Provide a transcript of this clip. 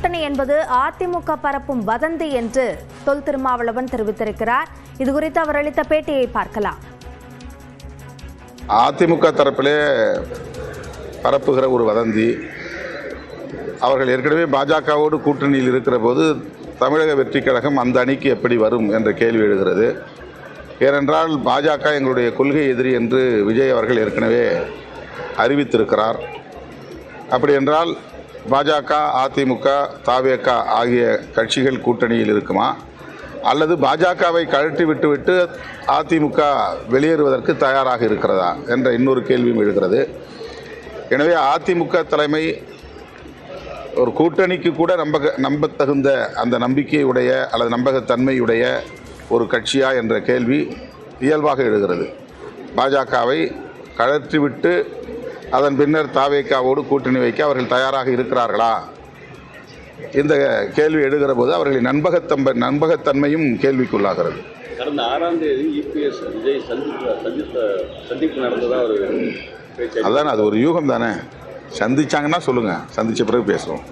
அதிமுக பரப்பும் வதந்தி என்று தொல் திருமாவளவன் தெரிவித்திருக்கிறார். இது குறித்து அவர் அளித்த பேட்டியை பார்க்கலாம். அதிமுக தரப்பிலே பரப்புகிற ஒரு வதந்தி அவர்கள் ஏற்கனவே பாஜகவோடு கூட்டணியில் இருக்கிற போது தமிழக வெற்றி கழகம் அந்த அணிக்கு எப்படி வரும் என்ற கேள்வி எழுகிறது. ஏனென்றால் பாஜக எங்களுடைய கொள்கை எதிரி என்று விஜய் அவர்கள் ஏற்கனவே அறிவித்திருக்கிறார். அப்படி என்றால் பாஜக அதிமுக தாவேக ஆகிய கட்சிகள் கூட்டணியில் இருக்குமா? அல்லது பாஜகவை கழற்றி விட்டுவிட்டு அதிமுக வெளியேறுவதற்கு தயாராக இருக்கிறதா என்ற இன்னொரு கேள்வியும் எழுகிறது. எனவே அதிமுக தலைமை ஒரு கூட்டணிக்கு கூட நம்ப நம்பத்தகுந்த அந்த நம்பிக்கையுடைய அல்லது நம்பகத்தன்மையுடைய ஒரு கட்சியா என்ற கேள்வி இயல்பாக எழுகிறது. பாஜகவை கழற்றிவிட்டு அதன் பின்னர் தாவேக்காவோடு கூட்டணி வைக்க அவர்கள் தயாராக இருக்கிறார்களா? இந்த கேள்வி எழுகிற போது அவர்களின் நண்பகத்தம்ப நண்பகத்தன்மையும் கேள்விக்குள்ளாகிறது. கடந்த ஆறாம் தேதி இபிஎஸ் விஜய் சந்திப்பு சந்தித்த சந்திப்பு நடந்ததா ஒரு அதான் அது ஒரு யூகம் தானே சந்திச்சாங்கன்னா சொல்லுங்கள் சந்திச்ச பிறகு பேசுவோம்.